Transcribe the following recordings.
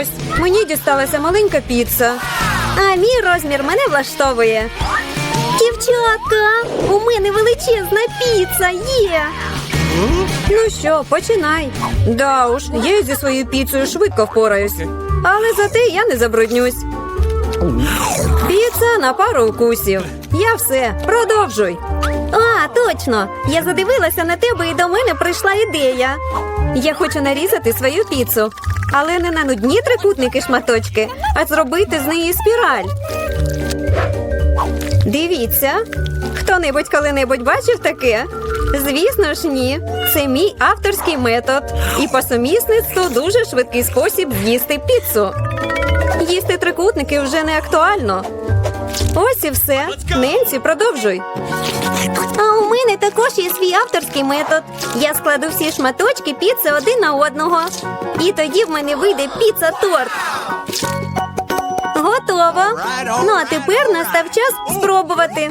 Ось, мені дісталася маленька піца. А мій розмір мене влаштовує. Дівчатка, у мене величезна піца є. Ну що, починай. Да уж, я зі своєю піцею швидко впораюсь. Але зате я не забруднюсь. Піца на пару укусів. Я все, продовжуй. А, точно. Я задивилася на тебе і до мене прийшла ідея. Я хочу нарізати свою піцу, але не на нудні трикутники шматочки, а зробити з неї спіраль. Дивіться, хто-небудь коли-небудь бачив таке? Звісно ж, ні. Це мій авторський метод. І по сумісництву дуже швидкий спосіб з'їсти піцу. Їсти трикутники вже не актуально. Ось і все. Ненці, продовжуй. А у мене також є свій авторський метод. Я складу всі шматочки піци один на одного. І тоді в мене вийде піца-торт. Готово. Ну а тепер настав час спробувати.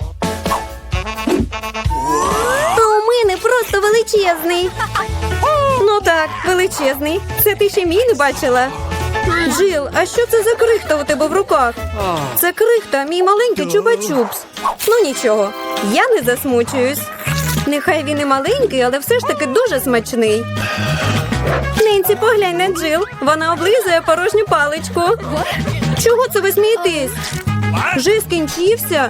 А у мене просто величезний. Ну так, величезний. Це ти ще мій не бачила. Джил, а що це за крихта у тебе в руках? Це крихта, мій маленький чупа-чупс. Ну нічого, я не засмучуюсь. Нехай він і маленький, але все ж таки дуже смачний. Ненці, поглянь на Джил. Вона облизує порожню паличку. Чого це ви смієтесь? Вже скінчився?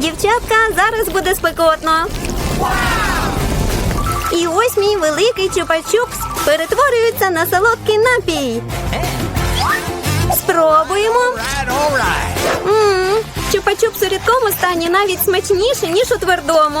Дівчатка, зараз буде спекотно. І ось мій великий чупа-чупс перетворюється на солодкий напій. Спробуємо. Чупа-чупс у рідкому стані навіть смачніше, ніж у твердому.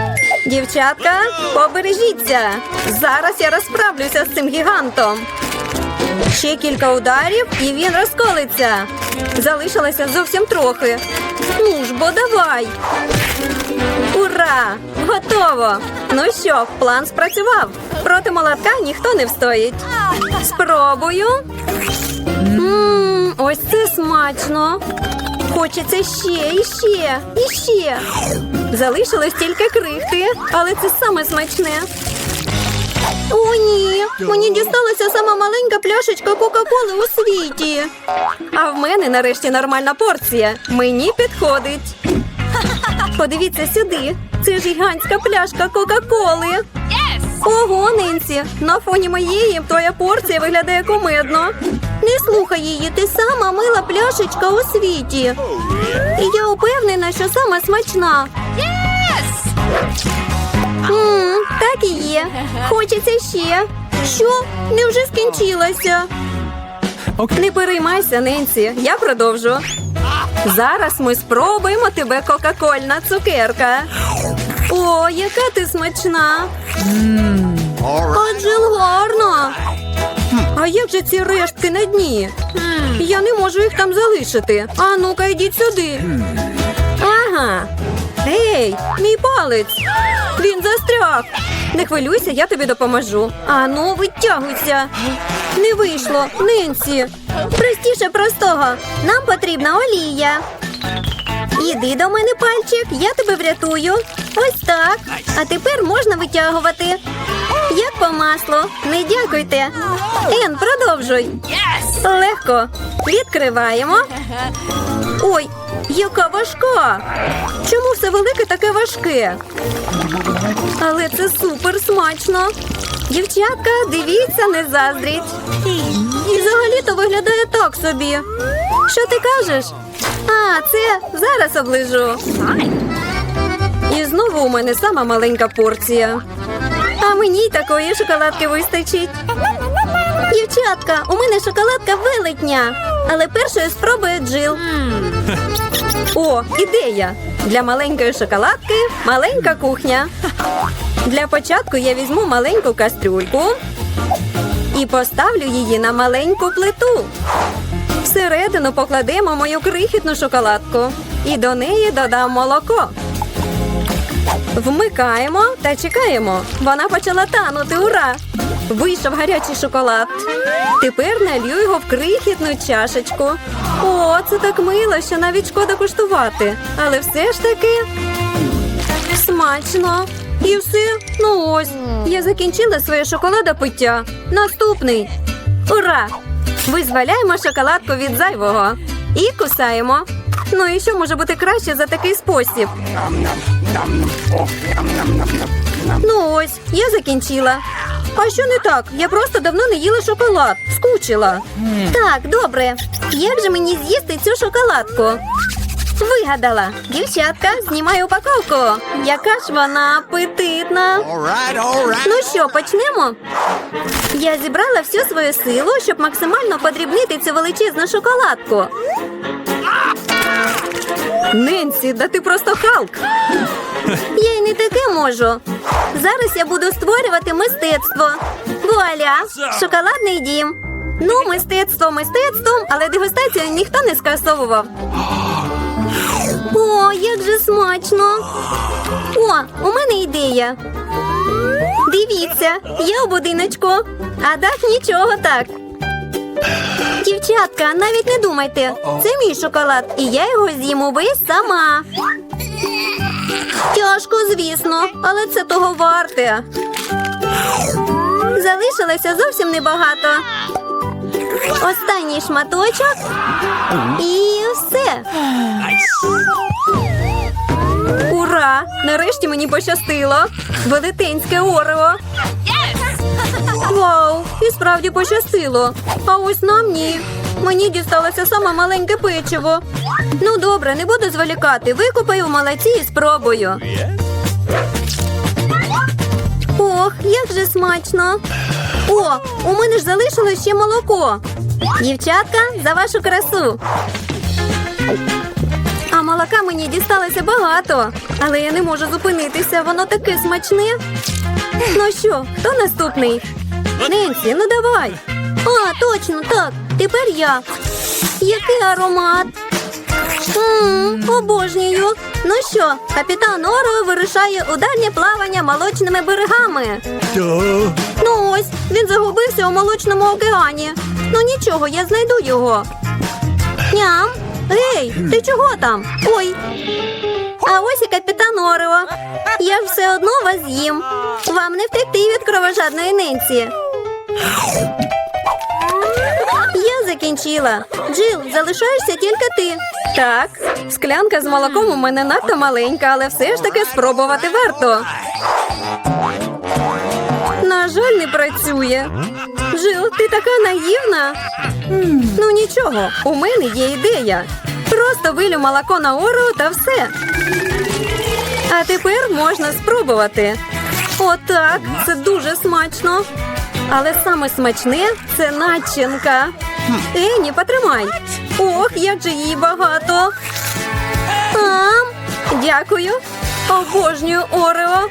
Дівчатка, побережіться. Зараз я розправлюся з цим гігантом. Ще кілька ударів, і він розколиться. Залишилося зовсім трохи. Ну ж бо давай. Ура! Готово! Ну що, план спрацював. Проти молотка ніхто не встоїть. Спробую. Ммм, ось це смачно. Хочеться ще, і ще, і ще. Залишилось тільки крихти, але це саме смачне. О, ні, мені дісталася сама маленька пляшечка Кока-Коли у світі. А в мене нарешті нормальна порція. Мені підходить. Подивіться сюди. Це гігантська пляшка Кока-Коли. Ого, Ненсі, на фоні моєї твоя порція виглядає кумедно. Не слухай її, ти сама мила пляшечка у світі. І я упевнена, що сама смачна. Мм, так і є. Хочеться ще. Що? Невже скінчилося? Не переймайся, Ненсі, я продовжу. Зараз ми спробуємо тебе кока-кольна цукерка. О, яка ти смачна! Адже гарно. А як же ці рештки на дні? Я не можу їх там залишити. А ну-ка, йдіть сюди. Ага. Ей, мій палець. Він застряг. Не хвилюйся, я тобі допоможу. А ну, витягуйся. Не вийшло, Ненсі. Простіше простого. Нам потрібна олія. Іди до мене, пальчик, я тебе врятую. Ось так. А тепер можна витягувати. Як по маслу. Не дякуйте. Ен, продовжуй. Легко. Відкриваємо. Ой, яка важка. Чому все велике таке важке? Але це супер смачно. Дівчатка, дивіться, не заздріть. І взагалі-то виглядає так собі. Що ти кажеш? А, це зараз оближу. І знову у мене сама маленька порція. А мені такої шоколадки вистачить. Дівчатка, у мене шоколадка велетня. Але першою спробує Джил. О, ідея! Для маленької шоколадки маленька кухня. Для початку я візьму маленьку кастрюльку і поставлю її на маленьку плиту. Всередину покладемо мою крихітну шоколадку і до неї додам молоко. Вмикаємо та чекаємо. Вона почала танути. Ура! Вийшов гарячий шоколад. Тепер налью його в крихітну чашечку. О, це так мило, що навіть шкода куштувати. Але все ж таки смачно. І все. Ну ось. Я закінчила своє шоколадопиття. Наступний. Ура! Визволяємо шоколадку від зайвого. І кусаємо. Ну і що може бути краще за такий спосіб? Ну ось, я закінчила. А що не так? Я просто давно не їла шоколад. Скучила. Так, добре. Як же мені з'їсти цю шоколадку? Вигадала. Дівчатка, знімаю упаковку. Яка ж вона апетитна. All right, all right. Ну що, почнемо? Я зібрала всю свою силу, щоб максимально подрібнити цю величезну шоколадку. Ненсі, да ти просто Халк. Я й не таке можу. Зараз я буду створювати мистецтво. Вуаля! Шоколадний дім. Ну, мистецтво мистецтвом, але дегустацію ніхто не скасовував. О, як же смачно! О, у мене ідея. Дивіться, я у будиночку, а дах нічого так. Дівчатка, навіть не думайте. Це мій шоколад, і я його з'їм увесь сама. Тяжко, звісно, але це того варте. Залишилося зовсім небагато. Останній шматочок і все. Ура! Нарешті мені пощастило. Велетенське орео. Вау! І справді пощастило. А ось нам ні. Мені дісталося саме маленьке печиво. Ну добре, не буду зволікати. Викупаю в і спробую. Ох, як же смачно. О, у мене ж залишилось ще молоко. Дівчатка, за вашу красу. А молока мені дісталося багато, але я не можу зупинитися, воно таке смачне. Ну що, хто наступний? Ненсі, ну давай. А, точно, так. Тепер я. Який аромат. Обожнюю. Ну що, капітан Оро вирушає у дальнє плавання молочними берегами. Ну ось, він загубився у молочному океані. Ну нічого, я знайду його. Ням. Гей, ти чого там? Ой. А ось і капітан Орео. Я ж все одно вас з'їм. Вам не втекти від кровожадної ненці. Я закінчила. Джил, залишаєшся тільки ти. Так, склянка з молоком у мене надто маленька, але все ж таки спробувати варто. Жаль, не працює. Джил, ти така наївна. Ну нічого, у мене є ідея. Просто вилю молоко на ору та все. А тепер можна спробувати. Отак, це дуже смачно. Але саме смачне це начинка. Ені, потримай. Ох, як же її багато. Ам, дякую. Обожнюю Орео.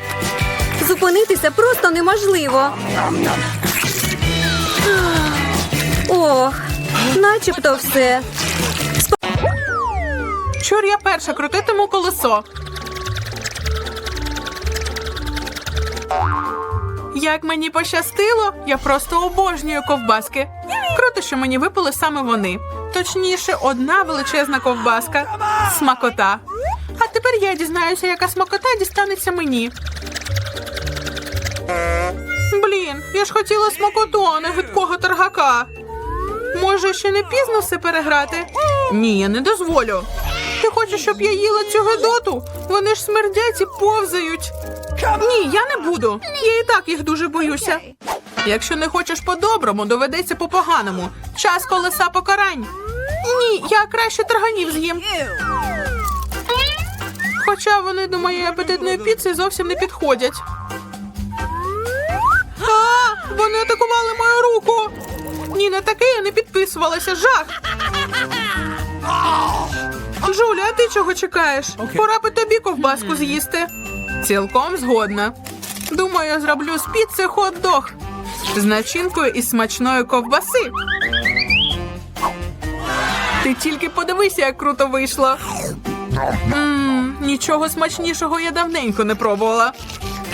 Зупинитися просто неможливо. Ох, начебто все. Чур я перша крутитиму колесо. Як мені пощастило, я просто обожнюю ковбаски. Круто, що мені випали саме вони. Точніше, одна величезна ковбаска. Смакота. А тепер я дізнаюся, яка смакота дістанеться мені. Блін, я ж хотіла смакоту, а не гидкого торгака. Може, ще не пізно все переграти? Ні, я не дозволю. Ти хочеш, щоб я їла цю гидоту? Вони ж смердять і повзають. Ні, я не буду. Я і так їх дуже боюся. Якщо не хочеш по-доброму, доведеться по-поганому. Час колеса покарань. Ні, я краще тарганів з'їм. Хоча вони до моєї апетитної піци зовсім не підходять. Вони атакували мою руку. Ні, на таке я не підписувалася. Жах. Джуля, а ти чого чекаєш? Пора би тобі ковбаску з'їсти. Цілком згодна. Думаю, я зроблю з піци хот-дог з начинкою із смачної ковбаси. Ти тільки подивися, як круто вийшло. Мм, нічого смачнішого я давненько не пробувала.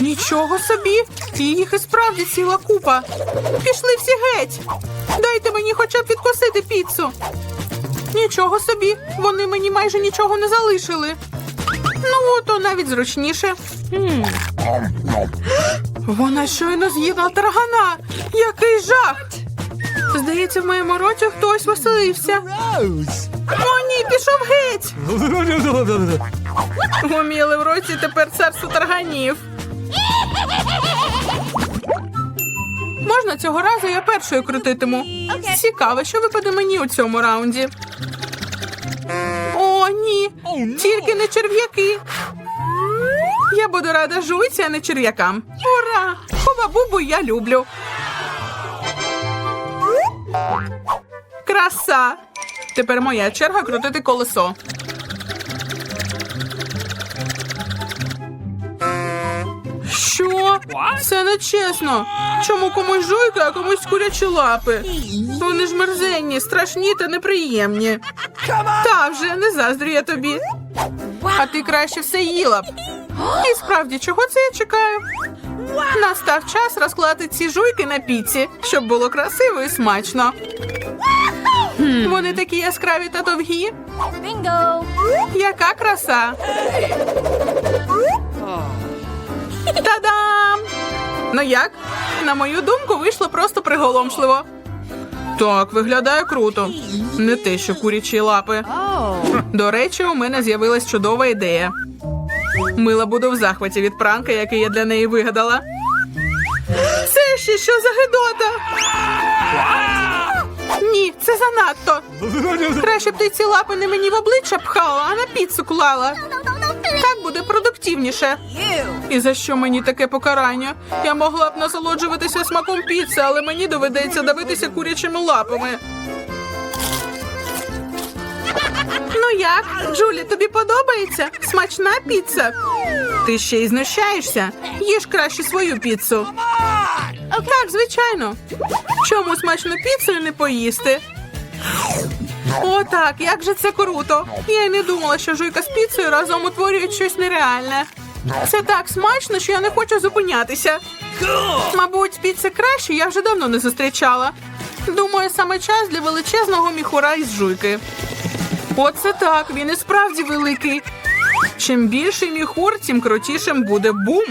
Нічого собі, їх і справді ціла купа. Пішли всі геть. Дайте мені хоча б відкусити піцу. Нічого собі, вони мені майже нічого не залишили. Ну, то навіть зручніше. Вона щойно з'їла таргана. Який жах! Здається, в моєму роті хтось веселився. О, ні, пішов геть. Гуміли в році тепер царство тарганів. Можна цього разу я першою крутитиму. Цікаво, що випаде мені у цьому раунді. О, ні, тільки не черв'яки. Я буду рада жуйці, а не черв'якам. Ура! Хуба-бубу я люблю. Краса! Тепер моя черга крутити колесо. Що? Це не чесно. Чому комусь жуйка, а комусь курячі лапи? Вони ж мерзенні, страшні та неприємні. Та вже не заздрю я тобі. А ти краще все їла б. І справді, чого це я чекаю? Настав час розклати ці жуйки на піці, щоб було красиво і смачно. Вони такі яскраві та довгі. Bingo! Яка краса! Та-дам! Ну як? На мою думку, вийшло просто приголомшливо. Так, виглядає круто. Не те, що курячі лапи. До речі, у мене з'явилась чудова ідея. Мила буду в захваті від пранка, який я для неї вигадала. Це ще що за гидота? Ні, це занадто. Краще б ти ці лапи не мені в обличчя пхала, а на піцу клала. Так буде продуктивніше. І за що мені таке покарання? Я могла б насолоджуватися смаком піци, але мені доведеться давитися курячими лапами. Ну як, Джулі, тобі подобається? Смачна піца? Ти ще й знущаєшся? Їж краще свою піцу. Так, звичайно. Чому смачну піцу не поїсти? О, так, як же це круто. Я й не думала, що жуйка з піцею разом утворюють щось нереальне. Це так смачно, що я не хочу зупинятися. Мабуть, піци краще я вже давно не зустрічала. Думаю, саме час для величезного міхура із жуйки. Оце так, він і справді великий. Чим більший міхур, тим крутішим буде бум.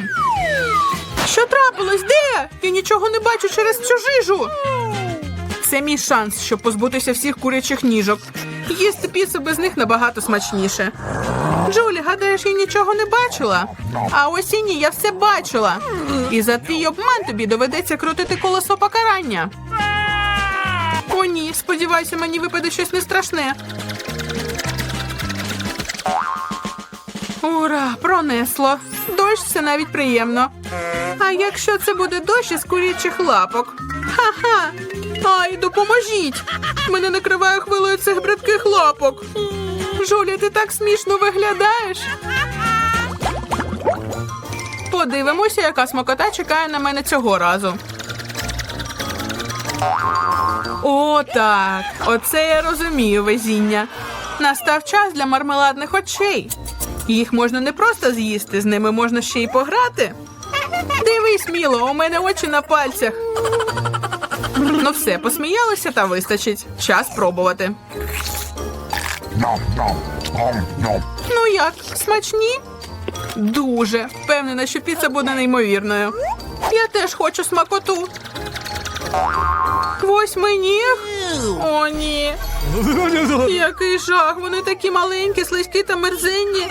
Що трапилось? Де? Я нічого не бачу через цю жижу. Це мій шанс, щоб позбутися всіх курячих ніжок. Їсти піцу без них набагато смачніше. Джулі, гадаєш, я нічого не бачила. А ось і ні, я все бачила. І за твій обман тобі доведеться крутити колесо покарання. О, ні, сподіваюся, мені випаде щось не страшне. Ура, пронесло. Дощ це навіть приємно. А якщо це буде дощ із курячих лапок? Ха-ха! Ай, допоможіть! Мене накриває хвилою цих бридких лапок. Жуля, ти так смішно виглядаєш. Подивимося, яка смакота чекає на мене цього разу. О, так. Оце я розумію везіння. Настав час для мармеладних очей. Їх можна не просто з'їсти, з ними можна ще й пограти. Дивись, міло, у мене очі на пальцях. Ну все, посміялися та вистачить. Час пробувати. Ну як, смачні? Дуже. Впевнена, що піца буде неймовірною. Я теж хочу смакоту. Восьминіг? О, ні. Який жах, вони такі маленькі, слизькі та мерзенні.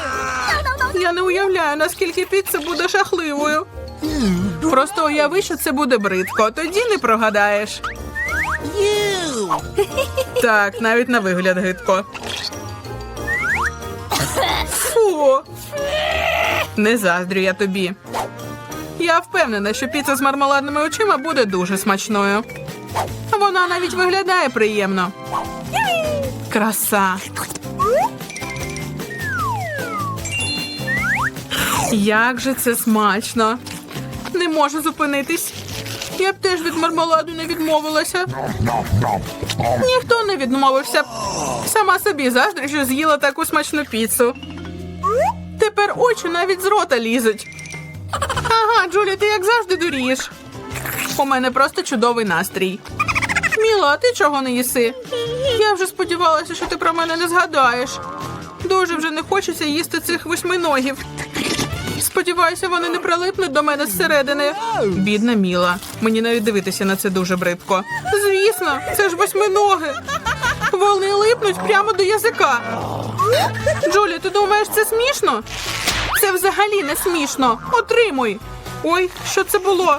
Я не уявляю, наскільки піца буде жахливою. Просто уяви, що це буде бридко, тоді не прогадаєш. Так, навіть на вигляд гидко. Фу. Не заздрю я тобі. Я впевнена, що піца з мармеладними очима буде дуже смачною. Вона навіть виглядає приємно. Краса. Як же це смачно. Не можу зупинитись. Я б теж від мармеладу не відмовилася. Ніхто не відмовився. Сама собі заздрю, що з'їла таку смачну піцу. Тепер очі навіть з рота лізуть. Ага, Джулі, ти як завжди дурієш. У мене просто чудовий настрій. Міла, а ти чого не їси? Я вже сподівалася, що ти про мене не згадаєш. Дуже вже не хочеться їсти цих восьминогів. Сподіваюся, вони не прилипнуть до мене зсередини. Бідна Міла. Мені навіть дивитися на це дуже бридко. Звісно, це ж восьминоги. Вони липнуть прямо до язика. Джулі, ти думаєш, це смішно? Це взагалі не смішно. Отримуй. Ой, що це було?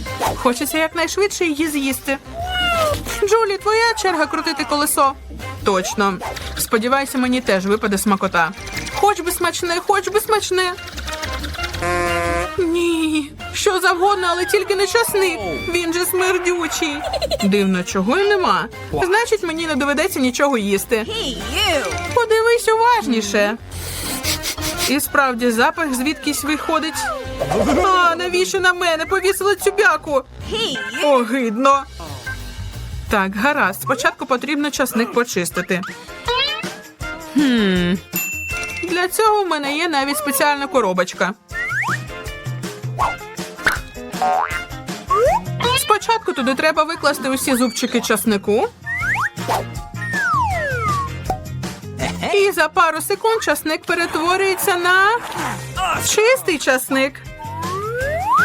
Хочеться якнайшвидше її з'їсти. Джулі, твоя черга крутити колесо. Точно. Сподіваюся, мені теж випаде смакота. Хоч би смачне, хоч би смачне. Ні, що завгодно, але тільки не часник. Він же смердючий. Дивно, чого й нема. Значить, мені не доведеться нічого їсти. Подивись уважніше. І справді запах звідкись виходить. А, навіщо на мене повісили цю бяку? Огидно. Так, гаразд. Спочатку потрібно часник почистити. Хм. Для цього в мене є навіть спеціальна коробочка. Спочатку туди треба викласти усі зубчики часнику. І за пару секунд часник перетворюється на чистий часник.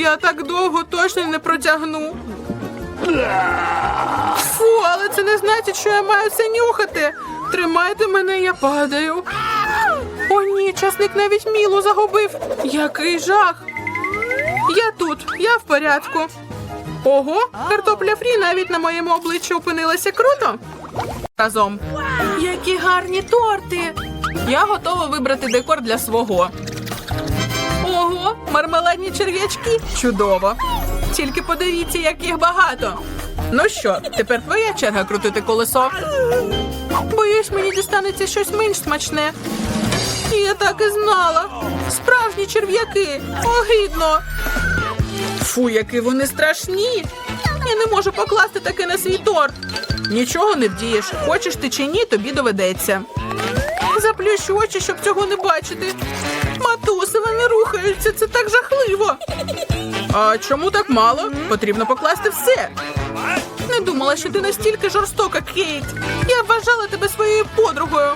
Я так довго точно не протягну. Фу, але це не значить, що я маю це нюхати. Тримайте мене, я падаю. О, ні, часник навіть мілу загубив. Який жах. Я тут, я в порядку. Ого, картопля фрі навіть на моєму обличчі опинилася круто. Разом. Які гарні торти. Я готова вибрати декор для свого. Ого, мармеладні черв'ячки. Чудово. Тільки подивіться, як їх багато. Ну що, тепер твоя черга крутити колесо. Боюсь, мені дістанеться щось менш смачне. Я так і знала. Справжні черв'яки. Огидно. Фу, які вони страшні. Я не можу покласти таке на свій торт. Нічого не вдієш. Хочеш ти чи ні, тобі доведеться. Заплющу очі, щоб цього не бачити. Матуси, вони рухаються, це так жахливо. А чому так мало? Потрібно покласти все. Не думала, що ти настільки жорстока, Кейт. Я вважала тебе своєю подругою.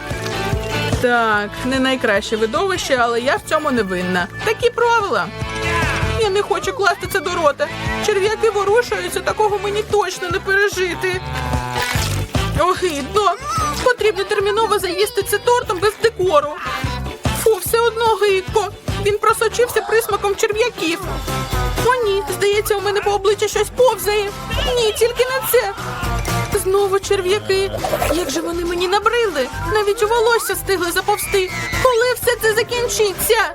Так, не найкраще видовище, але я в цьому не винна. Такі правила. Я не хочу класти це до рота. Черв'яки ворушаються, такого мені точно не пережити. Огидно. Потрібно терміново заїсти це тортом без декору. Фу, все одно гидко. Він просочився присмаком черв'яків. О, ні, здається, у мене по обличчю щось повзає. Ні, тільки не це. Знову черв'яки. Як же вони мені набрили? Навіть у волосся стигли заповзти. Коли все це закінчиться?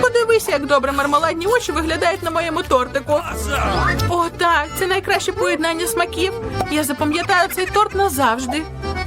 Подивися, як добре мармеладні очі виглядають на моєму тортику. О, так, це найкраще поєднання смаків. Я запам'ятаю цей торт назавжди.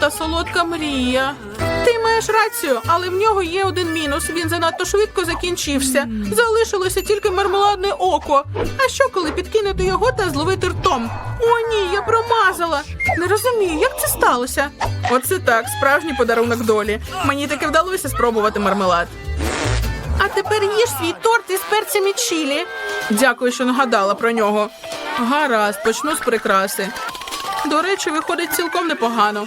торт, солодка мрія. Ти маєш рацію, але в нього є один мінус. Він занадто швидко закінчився. Залишилося тільки мармеладне око. А що, коли підкинути його та зловити ртом? О, ні, я промазала. Не розумію, як це сталося. Оце так, справжній подарунок долі. Мені таки вдалося спробувати мармелад. А тепер їж свій торт із перцями чілі. Дякую, що нагадала про нього. Гаразд, почну з прикраси. До речі, виходить цілком непогано.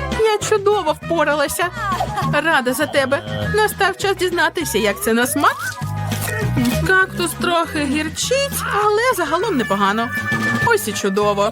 Я чудово впоралася. Рада за тебе. Настав час дізнатися, як це на смак. Кактус трохи гірчить, але загалом непогано. Ось і чудово.